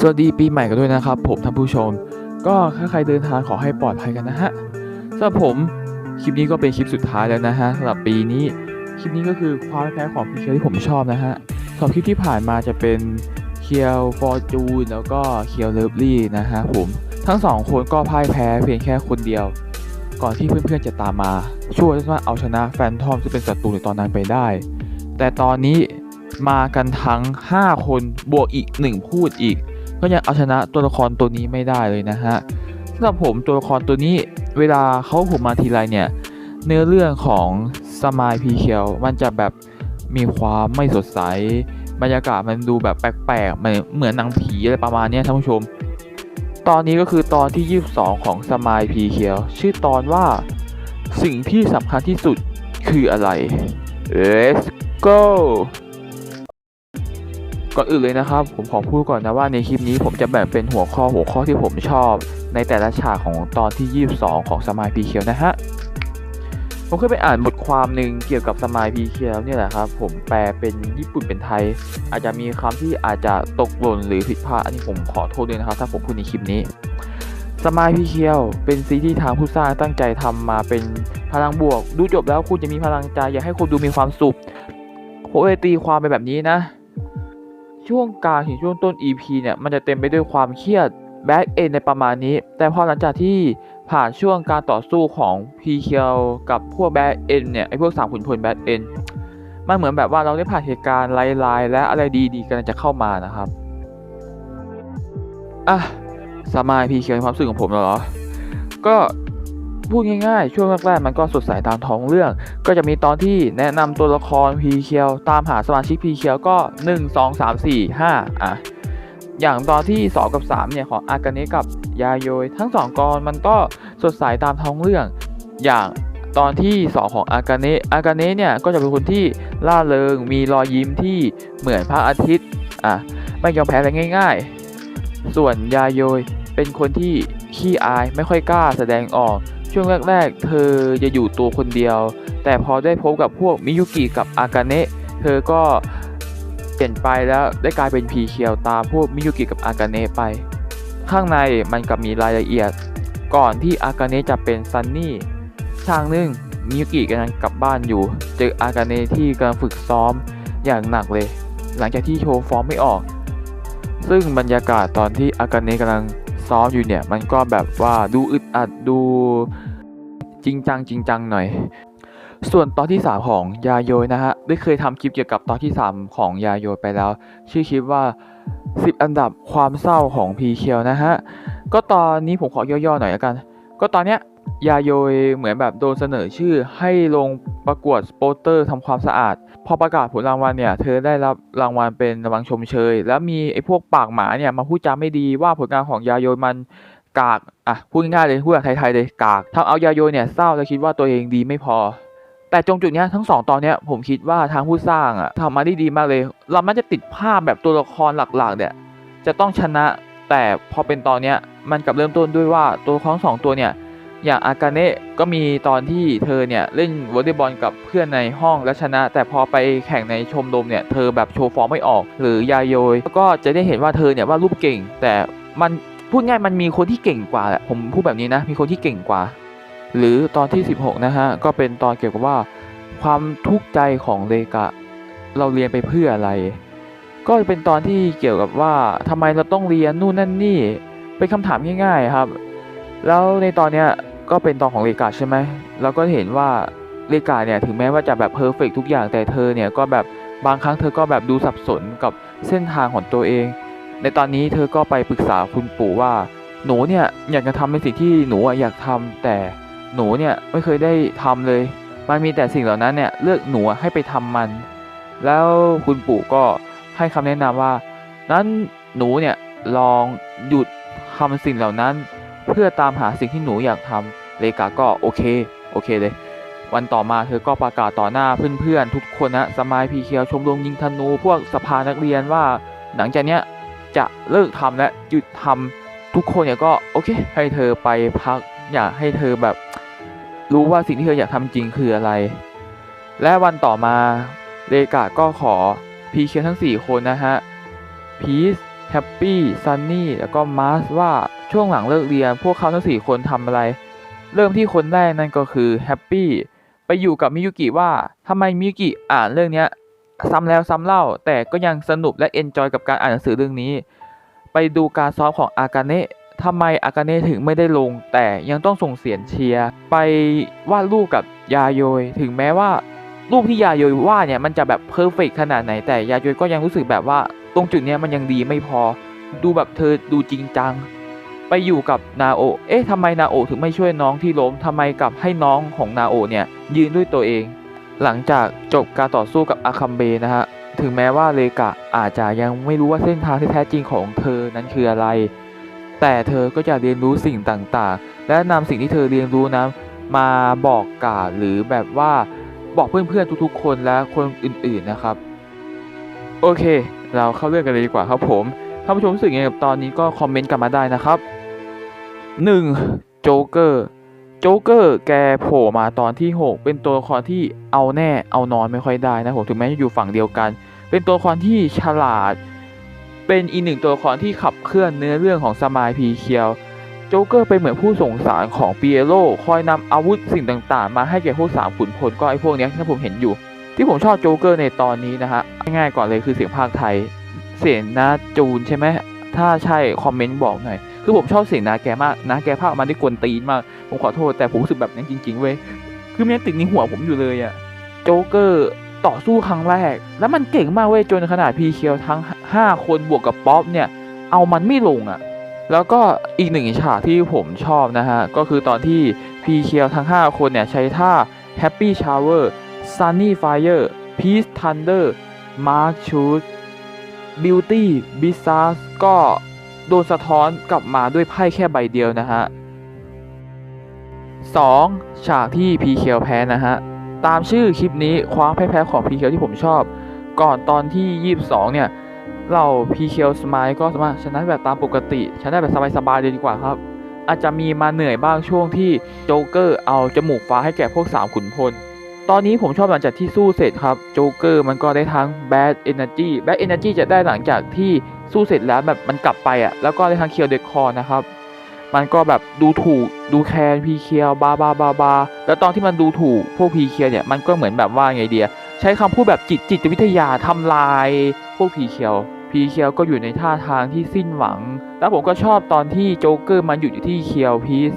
สวัสดีปีใหม่กันด้วยนะครับ ผมท่านผู้ชม ก็ถ้าใครเดินทางขอให้ปลอดภัยกันนะฮะสำหรับผมคลิปนี้ก็เป็นคลิปสุดท้ายแล้วนะฮะสำหรับปีนี้คลิปนี้ก็คือความแพ้ของพีเคียวที่ผมชอบนะฮะสำหรับคลิปที่ผ่านมาจะเป็นเคียวฟอร์จูนแล้วก็เคียวเลิฟลี่นะฮะผมทั้งสองคนก็พ่ายแพ้เพียงแค่คนเดียว ก่อนที่เพื่อนๆจะตามมา ช่วยสามารถเอาชนะแฟนทอมซึ่เป็นศัตรูในตอนนั้นไปได้ แต่ตอนนี้ มากันทั้ง 5 คนบวกอีก 1 พูดอีก ก็ยังเอาชนะตัวละครตัวนี้ไม่ได้เลยนะฮะสำหรับผมตัวละครตัวนี้เวลาเขาผมมาทีไรเนี่ยเนื้อเรื่องของสมายพีเคียวมันจะแบบมีความไม่สดใส บรรยากาศมันดูแบบแปลกๆเหมือนเหมือนหนังผีอะไรประมาณนี้ท่านผู้ชม ตอนนี้ก็คือตอนที่ 22 ของสมายพีเคียวชื่อตอนว่าสิ่งที่สำคัญที่สุดคืออะไร Let's go ก่อนอื่นเลยนะครับ ผมขอพูดก่อนนะว่าในคลิปนี้ผมจะแบ่งเป็นหัวข้อหัวข้อที่ผมชอบ ในแต่ละฉากของตอนที่ 22 ของสมายพีเคียวนะฮะผมเคยไปอ่านบทความหนึ่งเกี่ยวกับสมายพีเคียวเนี่ยแหละครับ ผมแปลเป็นญี่ปุ่นเป็นไทย อาจจะมีคำที่อาจจะตกหล่นหรือผิดพลาดอันนี้ผมขอโทษด้วยนะครับ ถ้าผมพูดในคลิปนี้สมายพีเคียวเป็นซีรีส์ทางผู้สร้างตั้งใจทำมาเป็นพลังบวก ดูจบแล้วคุณจะมีพลังใจอยากให้คนดูมีความสุขผมเลยตีความไปแบบนี้นะ ช่วงกลางถึงช่วงต้น EP เนี่ยมันจะเต็มไปด้วยความเครียดแบ็กเอนในประมาณนี้ แต่พอหลังจากที่ผ่านช่วงการต่อสู้ของ p k กับพวกแบ็กเอนเนี่ยไอพวกสามขุนพลแบ็กเอนมันเหมือนแบบว่าเราได้ผ่านเหตุการณ์ลายๆ และอะไรดีๆกำลังจะเข้ามานะครับอะสมายพีเคียวความรู้สึกของผมเหรอ ก็ พูดง่ายๆ ช่วงแรกๆมันก็สดใสตามท้องเรื่อง ก็จะมีตอนที่แนะนำตัวละครพีเคียวตามหาสมาชิกพีเคียวก็ 1 2 3 4 5 อะ อย่างตอนที่ 2 กับ 3 เนี่ย ของอากาเนะกับยาโยยทั้ง 2 กรมันก็สดใสตามท้องเรื่อง อย่างตอนที่ 2 ของอากาเนะอากาเนะเนี่ยก็จะเป็นคนที่ล่าเริงมีรอยยิ้มที่เหมือนพระอาทิตย์อะไม่ยอมแพ้อะไรง่าย ๆ ส่วนยาโยยเป็นคนที่ขี้อายไม่ค่อยกล้าแสดงออก ช่วงแรกๆ เธอจะอยู่ตัวคนเดียว แต่พอได้พบกับพวกมิยุกิกับอากาเนะเธอก็เปลี่ยนไปแล้วได้กลายเป็นพีเคียวตามพวกมิยุกิกับอากาเนะไป ข้างในมันกับมีรายละเอียด ก่อนที่อากาเนะจะเป็นซันนี่ทางหนึ่งมิยุกิกำลังกลับบ้านอยู่ เจออากาเนะที่กำลังฝึกซ้อมอย่างหนักเลย หลังจากที่โชว์ฟอร์มไม่ออก ซึ่งบรรยากาศตอนที่อากาเนะกำลัง ซ้อมอยู่เนี่ย มันก็แบบว่าดูอึดอัดดูจริงจังจริงจังหน่อย ส่วนตอนที่ 3 ของยาโยยนะฮะ ได้เคยทำคลิปเกี่ยวกับตอนที่ 3 ของยาโยยไปแล้ว ชื่อคลิปว่า 10 อันดับความเศร้าของพีเคียวนะฮะ ก็ตอนนี้ผมขอย่อๆหน่อยละกัน ก็ตอนเนี้ย ยาโยยเหมือนแบบโดนเสนอชื่อให้ลงประกวดสโปสเตอร์ทำความสะอาด พอประกาศผลรางวัลเนี่ย เธอได้รับรางวัลเป็นรางวัลชมเชย แล้วมีไอ้พวกปากหมาเนี่ยมาพูดจาไม่ดีว่าผลงานของยาโยยมันกาก อะ พูดง่ายๆเลยพูดแบบไทยๆเลยกากทำเอายาโยยเนี่ยเศร้าและคิดว่าตัวเองดีไม่พอ แต่ตรงจุดเนี้ยทั้งสองตอนเนี้ยผมคิดว่าทางผู้สร้างอะทำมาได้ดีมากเลย เรามันจะติดภาพแบบตัวละครหลักๆเนี่ยจะต้องชนะ แต่พอเป็นตอนเนี้ยมันกลับเริ่มต้นด้วยว่าตัวละครสองตัวเนี่ย อย่างอากาเนะก็มีตอนที่เธอเนี่ยเล่นวอลเลย์บอลกับเพื่อนในห้องแล้วชนะ แต่พอไปแข่งในชมรมเนี่ยเธอแบบโชว์ฟอร์มไม่ออก หรือยาโยยก็จะได้เห็นว่าเธอเนี่ยว่ารูปเก่ง แต่มันพูดง่ายมันมีคนที่เก่งกว่าแหละผมพูดแบบนี้นะมีคนที่เก่งกว่า หรือตอนที่ 16 นะฮะก็เป็นตอนเกี่ยวกับว่า ความทุกข์ใจของเลกะ เราเรียนไปเพื่ออะไร ก็เป็นตอนที่เกี่ยวกับว่าทำไมเราต้องเรียนนู่นนั่นนี่เป็นคำถามง่ายๆครับ แล้วในตอนเนี้ย ก็เป็นตอนของเลกาใช่ไหมเราก็เห็นว่าเลกาเนี่ยถึงแม้ว่าจะแบบเพอร์เฟกทุกอย่างแต่เธอเนี่ยก็แบบบางครั้งเธอก็แบบดูสับสนกับเส้นทางของตัวเอง ในตอนนี้เธอก็ไปปรึกษาคุณปู่ว่า หนูเนี่ยอยากจะทำในสิ่งที่หนูอยากทำแต่หนูเนี่ยไม่เคยได้ทำเลย มันมีแต่สิ่งเหล่านั้นเนี่ยเลือกหนูให้ไปทำมัน แล้วคุณปู่ก็ให้คำแนะนำว่า นั้นหนูเนี่ยลองหยุดทำสิ่งเหล่านั้น เพื่อตามหาสิ่งที่หนูอยากทำ เลกาก็โอเคโอเคเลย วันต่อมาเธอก็ประกาศต่อหน้าเพื่อนๆทุกคนนะสมายพีเคียวชมรมยิงธนูพวกสภานักเรียนว่า หลังจากเนี้ยจะเลิกทำและหยุดทำทุกคนเนี่ยก็โอเค ให้เธอไปพักอยากให้เธอแบบ รู้ว่าสิ่งที่เธออยากทำจริงคืออะไร และวันต่อมาเลกาก็ขอพีเคียวทั้ง 4 คนนะฮะพีซแฮปปี้ซันนี่แล้วก็มาร์สว่าช่วงหลังเลิกเรียน พวกเขาทั้งสี่คนทำอะไร เริ่มที่คนแรกนั่นก็คือแฮปปี้ไปอยู่กับมิยุกิว่าทำไมมิยุกิอ่านเรื่องเนี้ยซ้ำแล้วซ้ำเล่า แต่ก็ยังสนุกและเอนจอยกับการอ่านหนังสือเรื่องนี้ ไปดูการซ้อมของอากาเนะทำไมอากาเนะถึงไม่ได้ลง แต่ยังต้องส่งเสียงเชียร์ไปวาดรูปกับยาโยย ถึงแม้ว่ารูปที่ยาโยยวาดเนี่ยมันจะแบบเพอร์เฟกขนาดไหนแต่ยาโยยก็ยังรู้สึกแบบว่า ตรงจุดเนี้ยมันยังดีไม่พอ ดูแบบเธอดูจริงจัง ไปอยู่กับนาโอ เอ๊ะทำไมนาโอถึงไม่ช่วยน้องที่ล้มทำไมกลับให้น้องของนาโอเนี่ยยืนด้วยตัวเอง หลังจากจบการต่อสู้กับอาคัมเบนะฮะ ถึงแม้ว่าเลกะอาจจะยังไม่รู้ว่าเส้นทางที่แท้จริงของเธอนั้นคืออะไร แต่เธอก็จะเรียนรู้สิ่งต่างๆ และนำสิ่งที่เธอเรียนรู้นั้นมาบอกกล่าวหรือแบบว่าบอกเพื่อนๆทุกๆ คนและคนอื่นๆนะครับ โอเค เราเข้าเรื่องกันเลยดีกว่าครับผม ท่านผู้ชมรู้สึกยังไงกับตอนนี้ก็คอมเมนต์กันมาได้นะครับ 1. โจ๊กเกอร์โจ๊กเกอร์แกโผล่มาตอนที่ 6 เป็นตัวละครที่เอาแน่เอานอนไม่ค่อยได้นะผมถึงแม้จะอยู่ฝั่งเดียวกัน เป็นตัวละครที่ฉลาด เป็นอีกหนึ่งตัวละครที่ขับเคลื่อนเนื้อเรื่องของสมายพีเคียวโจ๊กเกอร์เป็นเหมือนผู้ส่งสารของเปีเอโรคอยนำอาวุธสิ่งต่างๆ มาให้แก่พวกสามขุนพลก็ไอ้พวกนี้ที่ผมเห็นอยู่ ที่ผมชอบโจ๊กเกอร์ในตอนนี้นะฮะง่ายๆก่อนเลยคือเสียงภาคไทย เสียงนาจูนใช่ไหมถ้าใช่คอมเมนต์บอกหน่อย คือผมชอบเสียงนาแกมากนาแกภาคออกมาได้กวนตีนมาก ผมขอโทษแต่ผมรู้สึกแบบนั้นจริง ๆเว้ยคือมันติดในหัวผมอยู่เลยอะโจ๊กเกอร์ต่อสู้ครั้งแรก แล้วมันเก่งมากเว้ยจนขนาดพีเคียวทั้ง 5 คนบวกกับป๊อปเนี่ย เอามันไม่ลงอะแล้วก็อีกหนึ่งฉากที่ผมชอบนะฮะ ก็คือตอนที่พีเคียวทั้ง 5 คนเนี่ยใช้ท่า Happy Shower Sunny Fire Peace Thunder Mark Shoot Beauty b i z a r r ก็ โดนสะท้อนกลับมาด้วยไพ่แค่ใบเดียวนะฮะ 2. ฉากที่พีเคียวแพ้นะฮะ ตามชื่อคลิปนี้คว้าแพ้แพ้ของพีเคียวที่ผมชอบ ก่อนตอนที่ 22 เนี่ย เราพีเคียวสมายก็สามารถชนะแบบตามปกติ ชนะแบบสบายๆเลยดีกว่าครับ อาจจะมีมาเหนื่อยบ้างช่วงที่โจ๊กเกอร์เอาจมูกฟ้าให้แก่พวกสามขุนพล ตอนนี้ผมชอบหลังจากที่สู้เสร็จครับ โจ๊กเกอร์มันก็ได้ทั้ง Bad Energy Bad Energy จะได้หลังจากที่ สู้เสร็จแล้วแบบมันกลับไปอะแล้วก็ได้ทั้งเคียวเดคอนะครับ มันก็แบบดูถูกดูแคลนพีเคียวบาบาบาบาแล้วตอนที่มันดูถูกพวกพีเคียวเนี่ยมันก็เหมือนแบบว่าไงเดียใช้คำพูดแบบจิตจิตวิทยาทำลายพวกพีเคียวพีเคียวก็อยู่ในท่าทางที่สิ้นหวัง แล้วผมก็ชอบตอนที่โจ๊กเกอร์มันหยุดอยู่ที่เคียวพีซ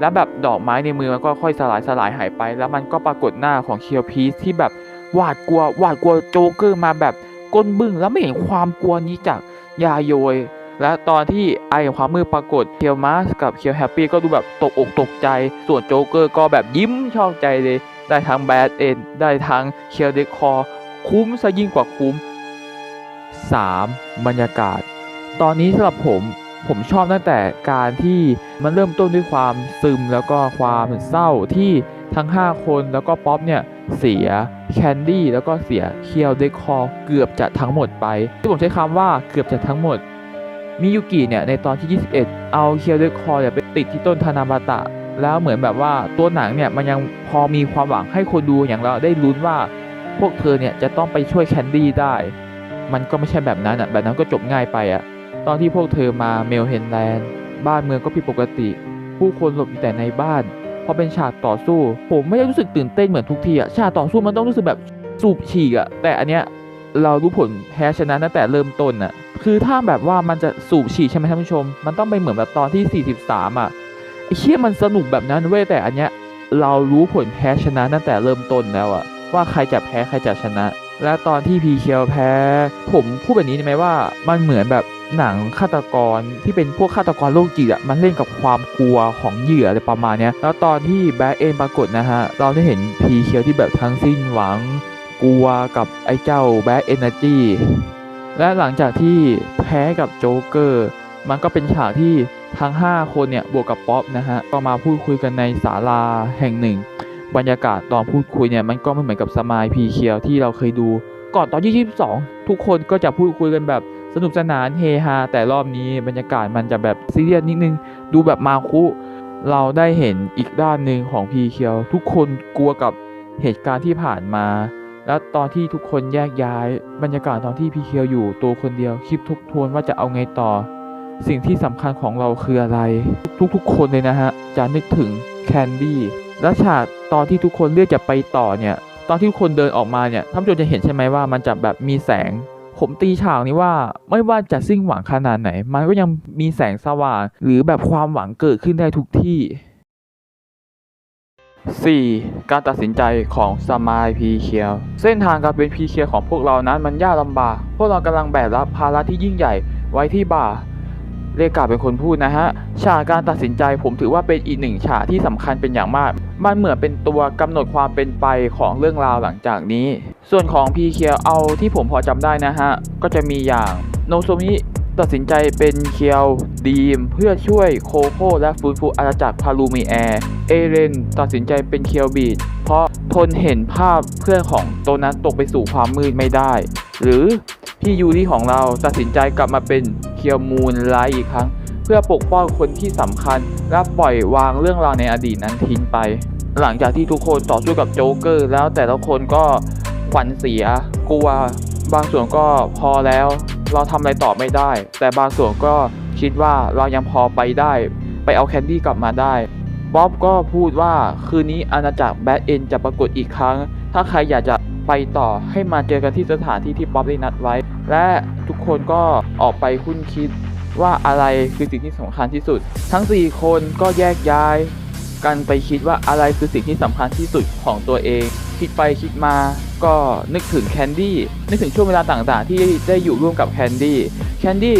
แล้วแบบดอกไม้ในมือมันก็ค่อยสลายสลายหายไป แล้วมันก็ปรากฏหน้าของเคียวพีซที่แบบหวาดกลัวหวาดกลัวโจ๊กเกอร์มาแบบก้นบึ้งแล้วไม่เห็นความกลัวนี้จาก ยาโยย และตอนที่ไอความมืดปรากฏเคียวมาสกับเคียวแฮปปี้ก็ดูแบบตกอกตกใจ ส่วนโจ๊กเกอร์ก็แบบยิ้มชอบใจเลย ได้ทั้งแบดเอนได้ทั้งเคียวเดคอคุ้มซะยิ่งกว่าคุ้ม 3. บรรยากาศ ตอนนี้สำหรับผมผมชอบตั้งแต่การที่มันเริ่มต้นด้วยความซึมแล้วก็ความเศร้าที่ทั้ง 5 คนแล้วก็ป๊อปเนี่ย เสียแคนดี้แล้วก็เสียเคียวเดคอเกือบจะทั้งหมดไป ที่ผมใช้คำว่าเกือบจะทั้งหมด มิยุกิเนี่ยในตอนที่ 21 เอาเคียวเดคอเนี่ยไปติดที่ต้นทานาบาตะ แล้วเหมือนแบบว่าตัวหนังเนี่ยมันยังพอมีความหวังให้คนดูอย่างเราได้ลุ้นว่า พวกเธอเนี่ยจะต้องไปช่วยแคนดี้ได้ มันก็ไม่ใช่แบบนั้นอะแบบนั้นก็จบง่ายไปอะตอนที่พวกเธอมาเมลเฮนแลนด์บ้านเมืองก็ผิดปกติ ผู้คนหลบอยู่แต่ในบ้าน พอเป็นฉากต่อสู้ ผมไม่ได้รู้สึกตื่นเต้นเหมือนทุกทีอะฉากต่อสู้มันต้องรู้สึกแบบสูบฉีกอะแต่อันเนี้ยเรารู้ผลแพ้ชนะตั้งแต่เริ่มต้นอะคือถ้าแบบว่ามันจะสูบฉีกใช่ไหมท่านผู้ชม มันต้องไปเหมือนแบบตอนที่ 43อะไอ้เชี่ยมันสนุกแบบนั้นเว้ยแต่อันเนี้ยเรารู้ผลแพ้ชนะตั้งแต่เริ่มต้นแล้วอะว่าใครจะแพ้ใครจะชนะ และตอนที่พีเคียวแพ้ ผมพูดแบบนี้ได้ไหมว่ามันเหมือนแบบ หนังฆาตกรที่เป็นพวกฆาตกรโรคจิตอะมันเล่นกับความกลัวของเหยื่ออะไรประมาณเนี้ยแล้วตอนที่แบ็กเอนปรากฏนะฮะเราได้เห็นพีเคียวที่แบบทั้งสิ้นหวังกลัวกับไอ้เจ้าแบ็กเอเนจีและหลังจากที่แพ้กับโจ๊กเกอร์มันก็เป็นฉากที่ทั้ง 5 คนเนี่ยบวกกับป๊อปนะฮะก็มาพูดคุยกันในศาลาแห่งหนึ่ง บรรยากาศตอนพูดคุยเนี่ยมันก็ไม่เหมือนกับสมายพีเคียวที่เราเคยดู ก่อนตอนที่22 ทุกคนก็จะพูดคุยกันแบบ สนุกสนานเฮฮาแต่รอบนี้บรรยากาศมันจะแบบซีเรียสนิดนึง ดูแบบมาคุ เราได้เห็นอีกด้านหนึ่งของพีเคียว ทุกคนกลัวกับเหตุการณ์ที่ผ่านมา แล้วตอนที่ทุกคนแยกย้าย บรรยากาศตอนที่พีเคียวอยู่ตัวคนเดียวคิดทบทวนว่าจะเอาไงต่อ สิ่งที่สำคัญของเราคืออะไร ทุกๆ คนเลยนะฮะจะนึกถึงแคนดี้และฉากตอนที่ทุกคนเลือกจะไปต่อเนี่ย ตอนที่ทุกคนเดินออกมาเนี่ยท่านผู้ชมจะเห็นใช่ไหมว่ามันจะแบบมีแสง ผมตีฉากนี้ว่าไม่ว่าจะสิ้นหวังขนาดไหน มันก็ยังมีแสงสว่างหรือแบบความหวังเกิดขึ้นได้ทุกที่ 4. การตัดสินใจของสมายพีเคียวเส้นทางการเป็นพีเคียวของพวกเรานั้นมันยากลำบาก พวกเรากำลังแบกรับภาระที่ยิ่งใหญ่ไว้ที่บ่า เรกาเป็นคนพูดนะฮะ ฉากการตัดสินใจผมถือว่าเป็นอีกหนึ่งฉากที่สำคัญเป็นอย่างมาก มันเหมือนเป็นตัวกำหนดความเป็นไปของเรื่องราวหลังจากนี้ ส่วนของพีเคียวเอาที่ผมพอจำได้นะฮะ ก็จะมีอย่างโนโซมิ ตัดสินใจเป็นเคียวดีม เพื่อช่วยโคโค่และฟื้นฟูอาณาจักรพาลูมีแอร์ เอเรนตัดสินใจเป็นเคียวบีดเพราะทนเห็นภาพเพื่อนของโตนั้นตกไปสู่ความมืดไม่ได้ หรือพี่ยูริของเราตัดสินใจกลับมาเป็นเคียวมูนไลท์อีกครั้ง เพื่อปกป้องคนที่สำคัญ และปล่อยวางเรื่องราวในอดีตนั้นทิ้งไป หลังจากที่ทุกคนต่อสู้กับโจ๊กเกอร์แล้วแต่ละคนก็ขวัญเสียกลัว บางส่วนก็พอแล้ว เราทำอะไรต่อไม่ได้ แต่บางส่วนก็คิดว่าเรายังพอไปได้ ไปเอาแคนดี้กลับมาได้บ๊อบก็พูดว่าคืนนี้อาณาจักรแบทเอ็นจะปรากฏอีกครั้ง ถ้าใครอยากจะไปต่อให้มาเจอกันที่สถานที่ที่บ๊อบได้นัดไว้ และทุกคนก็ออกไปคุ้นคิดว่าอะไรคือสิ่งที่สำคัญที่สุด ทั้ง 4 คนก็แยกย้าย กันไปคิดว่าอะไรคือสิ่งที่สำคัญที่สุดของตัวเอง คิดไปคิดมาก็นึกถึงแคนดี้นึกถึงช่วงเวลาต่างๆ ที่ได้อยู่ร่วมกับแคนดี้แคนดี้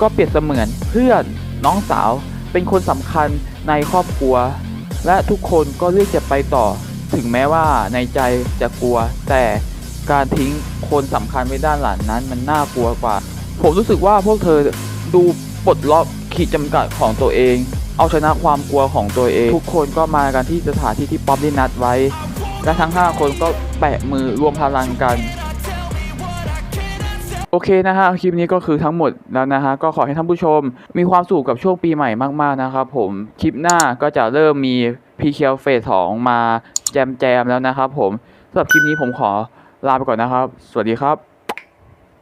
ก็เปรียบเสมือนเพื่อนน้องสาวเป็นคนสำคัญในครอบครัว และทุกคนก็เลือกจะไปต่อ ถึงแม้ว่าในใจจะกลัว แต่การทิ้งคนสำคัญไว้ด้านหลังนั้นมันน่ากลัวกว่า ผมรู้สึกว่าพวกเธอดูปลดล็อก ขีดจำกัดของตัวเอง เอาชนะความกลัวของตัวเอง ทุกคนก็มากันที่สถานที่ที่ป๊อปได้นัดไว้ และทั้ง 5 คนก็แปะมือรวมพลังกัน โอเคนะฮะคลิปนี้ก็คือทั้งหมดแล้วนะฮะก็ขอให้ท่านผู้ชม มีความสุขกับช่วงปีใหม่มากๆนะครับผมคลิปหน้าก็จะเริ่มมีพีเคียวเฟสสองมาแจมแจมๆแล้วนะครับผมสำหรับคลิปนี้ผมขอลาไปก่อนนะครับ สวัสดีครับ